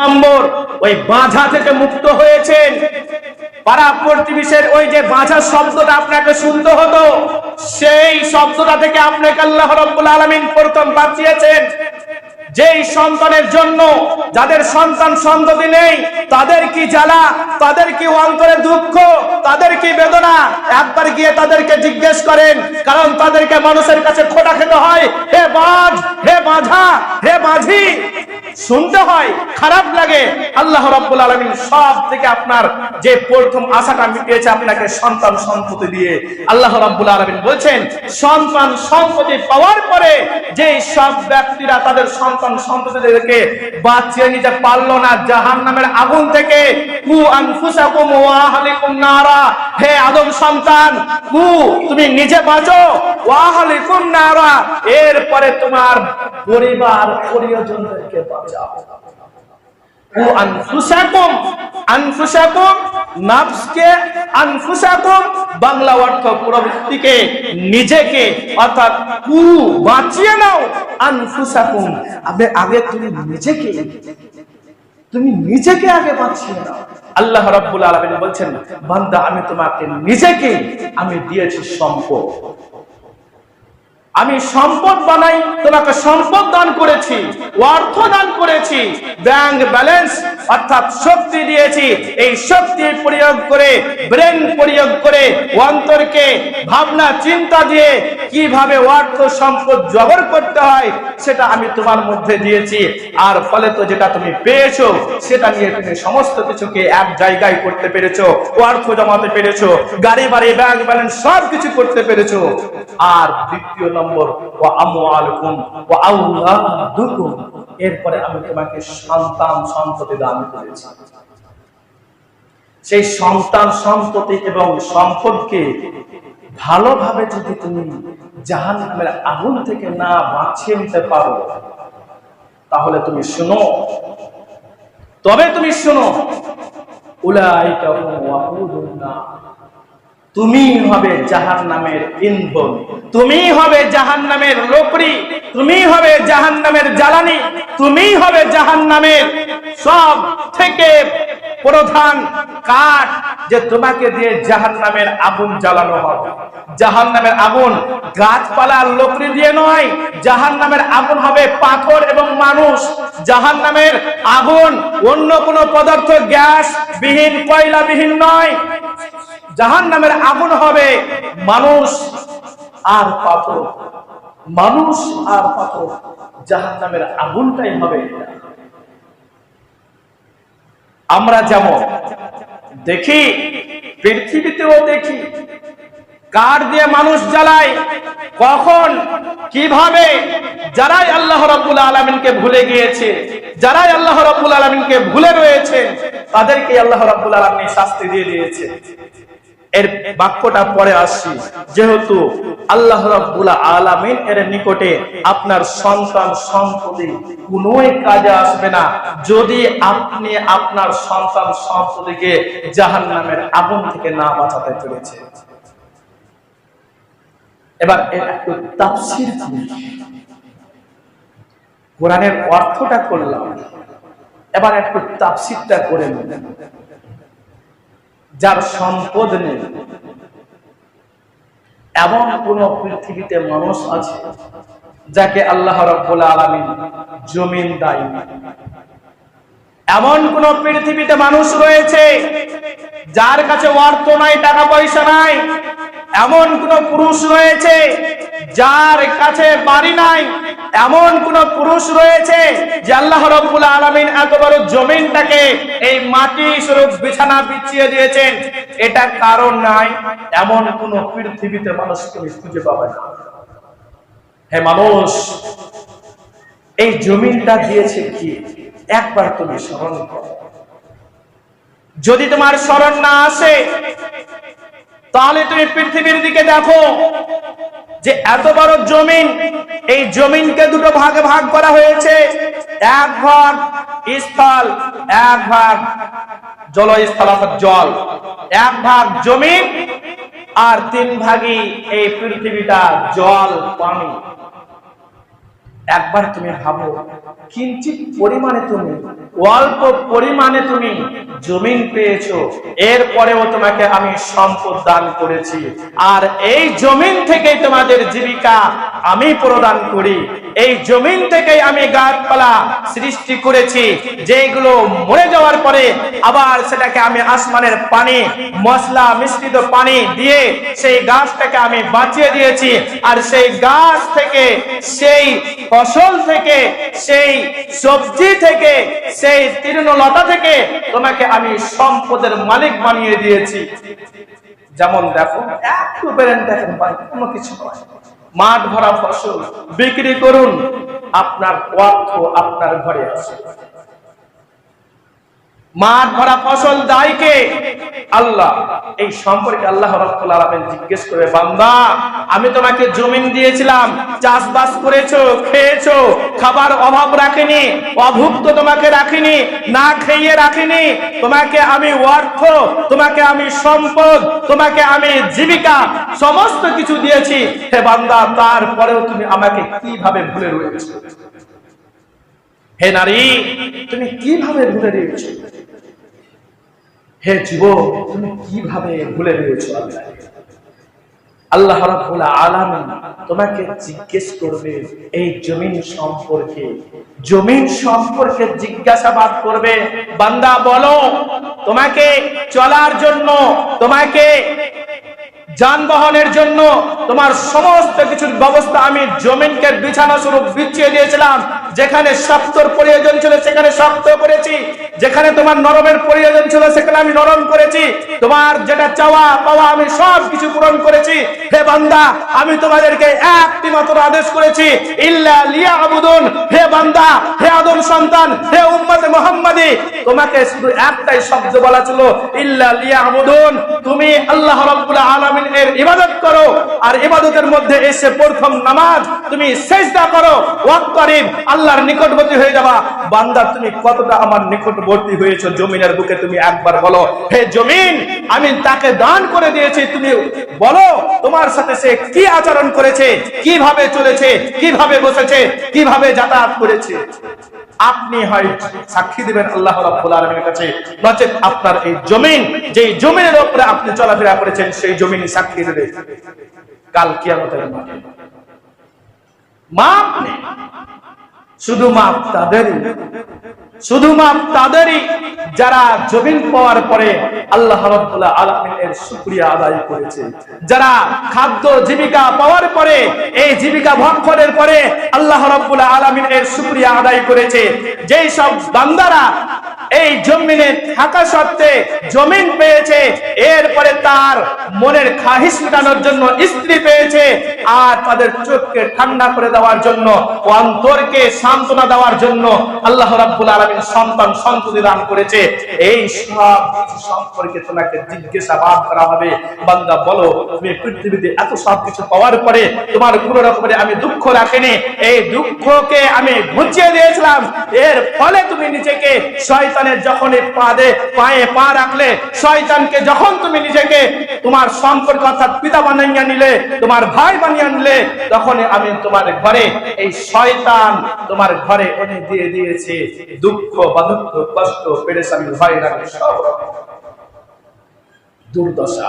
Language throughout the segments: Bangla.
নম্বর, ওই বাঁধা থেকে মুক্ত হয়েছেন পাড়া প্রতিবেশের ওই যে বাঁধা শব্দটা আপনাকে শুনতে হতো, সেই শব্দটা থেকে আপনাকে আল্লাহ রব্বুল আলমিন প্রথম বাঁচিয়েছেন। যেই সন্তানের জন্য যাদের সন্তান সন্ততি নেই, তাদের কি জ্বালা, তাদের কি অন্তরে দুঃখ, তাদের কি বেদনা? একবার গিয়ে তাদেরকে জিজ্ঞেস করেন, কারণ তাদেরকে মানুষের কাছে খোটা খেতে হয়, হে বাজ হে বাঁধা, হে বাঁধি শুনতে হয়, খারাপ লাগে। আল্লাহ রাব্বুল আলামিন সব থেকে আপনার যে প্রথম আশাটা মিটিয়েছে আপনাকে সন্তান সম্পত্তি দিয়ে। আল্লাহ রাব্বুল আলামিন বলছেন, সন্তান সম্পত্তি পাওয়ার পরে যে সব ব্যক্তিরা তাদের সন্তান সম্পত্তিদেরকে বাঁচিয়ে নিতে পারল না, জাহান্নামের আগুন থেকে কু আনফুসাকুম ওয়া আহলিকুম নারা হে আদম সন্তান, কু, তুমি নিজে বাঁচো। এরপরে তোমার পরিবার পরিজনদেরকে বাঁচাও। বাংলা অর্থ নিজেকে, অর্থাৎ বাঁচিয়ে নাও, আনফুসাকুম। আগে তুমি নিজেকে আগে বাঁচিয়ে নাও। আল্লাহ রাব্বুল আলামিন বলছেন, বান্দা, আমি তোমাকে নিজেকে, আমি দিয়েছি সম্পদ। আমি সম্পদ বানাই, তোমাকে সম্পদ দান করেছি, অর্থ দান করেছি ব্যাংক ব্যালেন্স অর্থাৎ শক্তি দিয়েছি। এই শক্তি প্রয়োগ করে ব্রেন প্রয়োগ করে, অন্তরকে ভাবনা, চিন্তা দিয়ে কীভাবে অর্থ সম্পদ জবর করতে হয়, সেটা আমি তোমার মধ্যে দিয়েছি। আর ফলে তো যেটা তুমি পেয়েছ, সেটা নিয়ে তুমি সমস্ত কিছুকে এক জায়গায় করতে পেরেছ, অর্থ জমাতে পেরেছ, গাড়ি, বাড়ি ব্যাংক ব্যালেন্স সব কিছু করতে পেরেছ। আর দ্বিতীয় নম্বর ও ও এরপরে আমি তোমাকে সন্তান সম্পত্তি দান করেছি। সেই সন্তান সন্ততি এবং সম্পদকে ভালোভাবে যদি তুমি জাহান্নামের আগুন থেকে না বাঁচিয়ে নিতে পারো, তাহলে তুমি শুনো। তবে তুমি শুনো, উলাইকা তুমি হবে জাহান নামের ইন্ধন। তুমি হবে জাহান নামের লোকরি তুমি হবে জাহান নামের জ্বালানি। তুমি হবে জাহান নামের সব থেকে প্রধান কাঠ যে তোমাকে দিয়ে জাহান নামের আগুন জ্বালানো হবে। জাহান নামের আগুন গাছপালার লোকরি দিয়ে নয় জাহান নামের আগুন হবে পাথর এবং মানুষ। জাহান নামের আগুন অন্য কোনো পদার্থ, গ্যাস বিহীন কয়লা বিহীন নয়। জাহান নামের আগুন হবে, মানুষ আর পাথর। মানুষ আর পাথর জাহান নামের আগুনটাই হবে আমরা যেমন দেখি, পৃথিবীতেও দেখি, কার দিয়ে মানুষ জ্বালায়, কখন, কীভাবে, যারাই আল্লাহ রাব্বুল আলামিনকে ভুলে গিয়েছে, যারাই আল্লাহ রাব্বুল আলামিনকে ভুলে রয়েছে তাদেরকে আল্লাহ রাব্বুল আলামিন শাস্তি দিয়ে দিয়েছে। এর বাক্যটা পরে আসছি। যেহেতু আল্লাহ রাব্বুল আলামিন এর নিকটে আপনার সন্তান সম্পত্তি কোনোই কাজে আসবে না। যদি আপনি আপনার সন্তান সম্পত্তিকে জাহান্নামের আগুন থেকে না বাঁচাতে পেরেছে এবার একটু তাফসীর করি। কোরআনের অর্থটা করলাম। এবার একটু তাফসীরটা করে নিলেন যার সম্পদ নেই। এমন কোন পৃথিবীতে মানুষ আছে যাকে আল্লাহ রাব্বুল আলামিন জমিন দেয়। এমন কোন পৃথিবীতে মানুষ রয়েছে যার কাছে অর্থ নাই, টাকা পয়সা নাই। এমন কোন পুরুষ রয়েছে যার কাছে বাড়ি নাই এমন কোন পুরুষ রয়েছে যে আল্লাহ রব্বুল আলামিন এত বড় জমিনটাকে এই মাটি স্বরূপ বিছানা বিছিয়ে দিয়েছেন। এটা কারণ নাই, এমন কোন পৃথিবীতে মানুষ তুমি খুঁজে পাবে না। হে মানুষ, এই জমিনটা দিয়েছে কি? একবার তুমি স্মরণ করো। যদি তোমার স্মরণ না আসে তাহলে তুমি পৃথিবীর দিকে দেখো যে এত বড় জমিন, এই জমিনকে দুটো ভাগে ভাগ করা হয়েছে। এক ভাগ স্থল, এক ভাগ জলস্থল অর্থাৎ জল। এক ভাগ জমিন আর তিন ভাগই এই পৃথিবীটা জল, পানি। একবার তুমি ভাবো, কিঞ্চিত পরিমাণে তুমি, অল্প পরিমাণে তুমি জমিন পেয়েছ, এরপরেও তোমাকে আমি সম্পদ দান করেছি। আর এই জমিন থেকেই তোমাদের জীবিকা আমি প্রদান করি। এই জমিন থেকে আমি গাছপালা সৃষ্টি করেছি। যেগুলো মরে যাওয়ার পরে আবার সেটাকে আমি আসমানের পানি, মশলা মিশ্রিত পানি দিয়ে সেই গাছটাকে আমি বাঁচিয়ে দিয়েছি। আর সেই গাছ থেকে, সেই ফসল থেকে, সেই সবজি থেকে, সেই তৃণলতা থেকে তোমাকে আমি সম্পদের মালিক বানিয়ে দিয়েছি। যেমন দেখো, একটু বেরেন দেখেন কোনো কিছু নয়। মাঠ ভরা ফসল বিক্রি করুন আপনার অর্থ আপনার ঘরে আছে। মাঠ ভরা ফসল দায় আল্লাহ। এই সম্পর্কে আল্লাহ রাব্বুল আলামিন জিজ্ঞেস করে বান্দা, আমি তোমাকে জমিন দিয়েছিলাম, চাষবাস করেছ, খেয়েছো, খাবার অভাব রাখিনি, অভুক্ত তোমাকে রাখিনি, না খেয়ে রাখিনি, তোমাকে আমি অর্থ, তোমাকে আমি সম্পদ, তোমাকে আমি জীবিকা, সমস্ত কিছু দিয়েছি। হে বান্দা, তারপরেও তুমি আমাকে কীভাবে ভুলে রয়েছো? হে নারী, তুমি কীভাবে ভুলে রয়েছো? হে যুবক, তুমি কীভাবে ভুলে রয়েছো আল্লাহ আল্লাহ রাব্বুল আলামিন তোমাকে জিজ্ঞেস করবে, এই জমিন সম্পর্কে। জমিন সম্পর্কে জিজ্ঞাসাবাদ করবে। বান্দা, বলো, তোমাকে চলার জন্য, তোমাকে যানবাহনের জন্য তোমার সমস্ত কিছুর ব্যবস্থা আমি জমিনকে বিছানা স্বরূপ বিছিয়ে দিয়েছিলাম। যেখানে শক্তর প্রয়োজন ছিল, সেখানে শক্ত করেছি। যেখানে তোমার নরমের প্রয়োজন ছিল, সেখানে আমি নরম করেছি। তোমার যেটা চাওয়া, পাওয়া, আমি সব কিছু পূরণ করেছি। হে বান্দা, আমি তোমাদেরকে একটি মাত্র আদেশ করেছি, ইল্লা লিয়া আবুদুন হে বান্দা, হে আদম সন্তান, হে উম্মতে মোহাম্মদী, তোমাকে শুধু একটাই শব্দ বলা ছিল, ইল্লা লিয়া আবুদুন তুমি আল্লাহ রাব্বুল আলামিন এর ইবাদত করো, আর ইবাদতের মধ্যে এসে প্রথম নামাজ তুমি সেজদা করো। ওয়াক্তারিব আল্লাহর নিকটবর্তী হয়ে যাবা। বান্দা, তুমি কতটা আমার নিকটবর্তী হয়েছো? জমিনের বুকে তুমি একবার বলো, হে জমিন, আমি তাকে দান করে দিয়েছি। তুমি বলো, তোমার সাথে সে কি আচরণ করেছে? কীভাবে চলেছে? কীভাবে বসেছে? কীভাবে যাতায়াত করেছে? আপনি হয় সাক্ষী দিবেন আল্লাহ রাব্বুল আলামিনের কাছে। নচেত আপনার এই জমিন যে জমিনের উপরে আপনি চলাফেরা করেছেন, সেই জমিনই সাক্ষী দেবে। কাল কিয়ামতের মাঠে। মাপ নেই। শুধু মাপ তাদেরই। শুধু মাপ তাদেরই যারা জমিন পাওয়ার পরে আল্লাহ রাব্বুল আলামিনের আদায় করেছে। যারা খাদ্য জীবিকা পাওয়ার পরে, এই জীবিকা ভক্ষণের পরে আল্লাহ আদায় করেছে। যেই সব বান্দারা এই জমিনে থাকা সত্ত্বে জমিন পেয়েছে, এরপরে তার মনের খাহিস মেটানোর জন্য স্ত্রী পেয়েছে আর তাদের চোখকে ঠান্ডা করে দেওয়ার জন্য অন্তরকে সান্ত্বনা দেওয়ার জন্য আল্লাহ সন্তান সন্ততি দান করেছে। এই সব সম্পর্কে তোমাকে জিজ্ঞাসাবাদ করা হবে। বান্দা, বলো, তুমি পৃথিবীতে এত সব কিছু পাওয়ার পরে তোমার কোন রকমের আমি দুঃখ রাখিনি। এই দুঃখকে আমি ঘুচিয়ে দিয়েছিলাম। এর ফলে তুমি নিজেকে শয়তানের যখন পাদে পায়ে পা রাখলে, শয়তানকে যখন তুমি নিজেকে তোমার সম্পর্ক অর্থাৎ পিতা বানাইয়া নিলে, তোমার ভাই বানিয়ে নিলে তখন আমি তোমার ঘরে এই শয়তান তোমার ঘরে এনে দিয়ে দিয়েছে। দুঃখ বা বাধুত্ব কষ্ট সব দুর্দশা।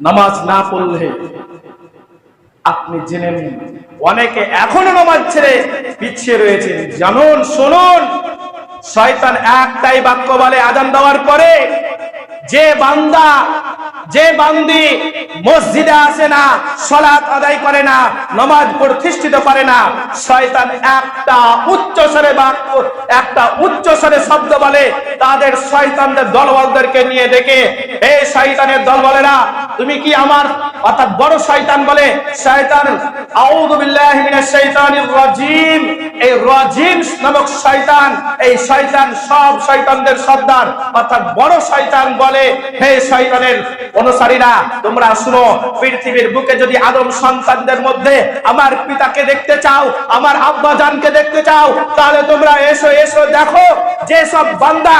নামাজ না পড়লে আপনি জেনে নিন, অনেকে এখনও নামাজ ছেড়ে পিছিয়ে রয়েছেন। জানুন, শুনুন, শয়তান একটাই বাক্য বলে আজান দেওয়ার পরে যে বান্দা, যে বান্দি মসজিদে আসে না, সলাৎ আদায় করে না, নামাজ প্রতিষ্ঠিত করে না, শয়তান একটা উচ্চ স্বরে বাক্য একটা উচ্চ স্বরে শব্দ বলে, তাদের শয়তানদের দলবলদেরকে নিয়ে ডেকে এই শয়তানের দল বলেরা তুমি কি আমার অর্থাৎ বড় শয়তান বলে, শয়তান, আউযু বিল্লাহি মিনাশ শাইতানির রাজিম, এই রাজিম নামক শয়তান, এই শয়তান সব শয়তানদের সর্দার, অর্থাৎ বড় শয়তান বলে হে শয়তানের অনুসারীরা, তোমরা শুনো, পৃথিবীর বুকে যদি আদম সন্তানদের মধ্যে আমার পিতাকে দেখতে চাও, আমার আব্বা জানকে দেখতে চাও, তাহলে তোমরা এসো এসো, দেখো যে সব বান্দা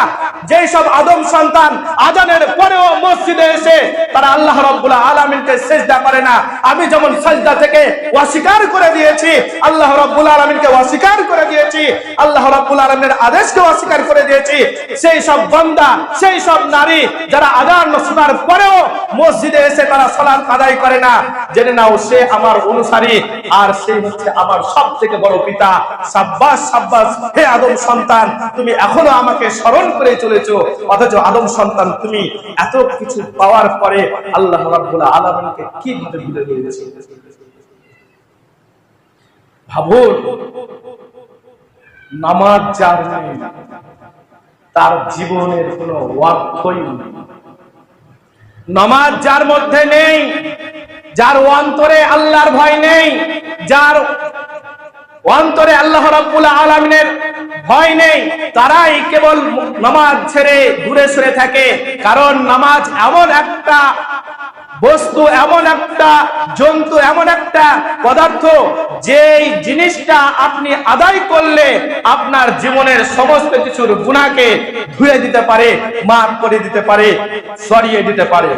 যেই সব আদম সন্তান আজানের পরেও মসজিদে এসে তারা আল্লাহ রব্বুল আলমিনকে সেজদা করে না। আমি যেমন সাজদা থেকে অস্বীকার করে দিয়েছি, আল্লাহ রব্বুল আলমিনকে অস্বীকার করে দিয়েছি, আল্লাহ রব্বুল আলমিনের আদেশকে অস্বীকার করে দিয়েছি, সেই সব বান্দা, সেই সব নারী যারা আজান শোনার পরেও মসজিদে এসে তারা সালাত আদায় করে না। জেনে নাও, সে আমার অনুসারী আর সে হচ্ছে আমার সব থেকে বড় পিতা। সাব্বাস সাব্বাস, হে আদম সন্তান, তুমি এখনও আমাকে স্মরণ করে চলেছো, অথচ আদম সন্তান, তুমি এত কিছু পাওয়ার পরে আল্লাহ রাব্বুল আলামিনকে কীভাবে ভুলে গিয়েছো ভাবুন, নামাজ যার তার জীবনের কোনো অর্থই নেই। নামাজ যার মধ্যে নেই, যার অন্তরে আল্লাহর ভয় নেই, যার অন্তরে আল্লাহ আলামিনের ভয় নেই। তারাই কেবল নামাজ ছেড়ে দূরে সরে থাকে। কারণ নামাজ এমন একটা বস্তু, এমন একটা জন্তু, এমন একটা পদার্থ, যেই জিনিসটা আপনি আদায় করলে আপনার জীবনের সমস্ত কিছুর গুণাকে ধুয়ে দিতে পারে, মাফ করে দিতে পারে, সরিয়ে দিতে পারে।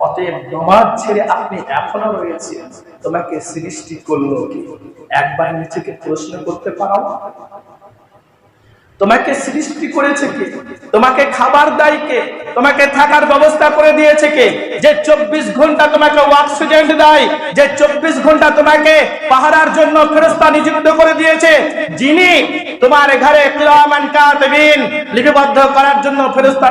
অতএব নামাজ ছেড়ে আপনি এখনও রয়েছেন। তোমাকে সৃষ্টি করল কি? একবার নিজেকে প্রশ্ন করতে পারো? তোমাকে সৃষ্টি করেছে কে? তোমাকে খাবার দেয় কে? তোমাকে থাকার ব্যবস্থা করে দিয়েছে কে? যে চব্বিশ ঘণ্টা তোমাকে অক্সিজেন দেয়, যে চব্বিশ ঘণ্টা তোমাকে পাহারার জন্য ফেরস্তা নিযুক্ত করে দিয়েছে, যিনি তোমার ঘরে লিপিবদ্ধ করার জন্য ফেরস্তা